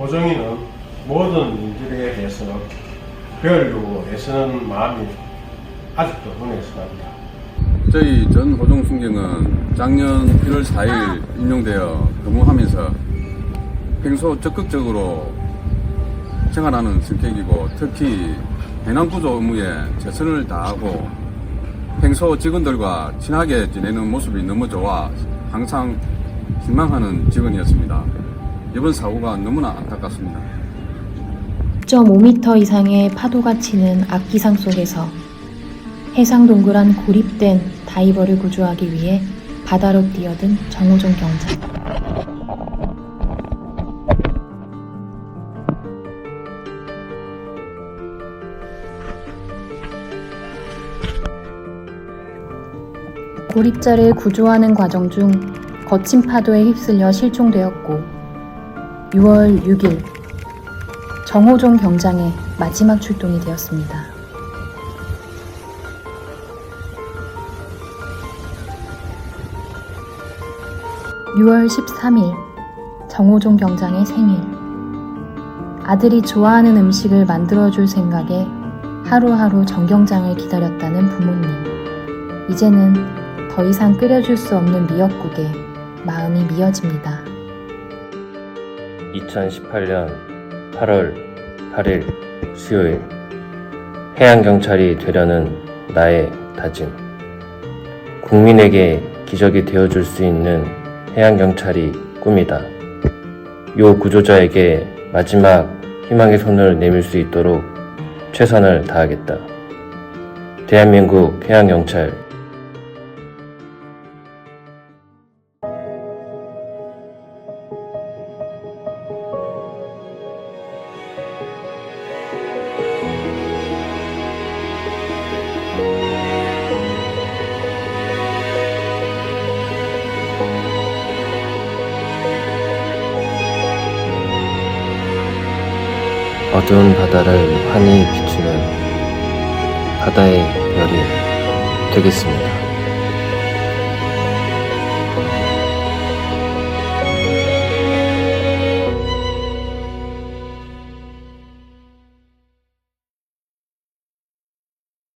호정이는 모든 일들에 대해서 배우려고 애쓰는 마음이 아직도 눈에 선합니다. 저희 전 호종 순경은 작년 1월 4일 임용되어 근무하면서 평소 적극적으로 생활하는 성격이고 특히 해남구조 업무에 최선을 다하고 평소 직원들과 친하게 지내는 모습이 너무 좋아 항상 희망하는 직원이었습니다. 이번 사고가 너무나 안타깝습니다. 6.5m 이상의 파도가 치는 악기상 속에서 해상 동그란 고립된 다이버를 구조하기 위해 바다로 뛰어든 정호종 경장. 고립자를 구조하는 과정 중 거친 파도에 휩쓸려 실종되었고 6월 6일 정호종 경장의 마지막 출동이 되었습니다. (6월 13일) 정호종 경장의 생일 아들이 좋아하는 음식을 만들어줄 생각에 하루하루 정 경장을 기다렸다는 부모님 이제는 더 이상 끓여줄 수 없는 미역국에 마음이 미어집니다. 2018년 8월 8일 수요일 해양경찰이 되려는 나의 다짐 국민에게 기적이 되어줄 수 있는 해양경찰이 꿈이다. 요 구조자에게 마지막 희망의 손을 내밀 수 있도록 최선을 다하겠다. 대한민국 해양경찰 어두운 바다를 환히 비추는 바다의 별이 되겠습니다.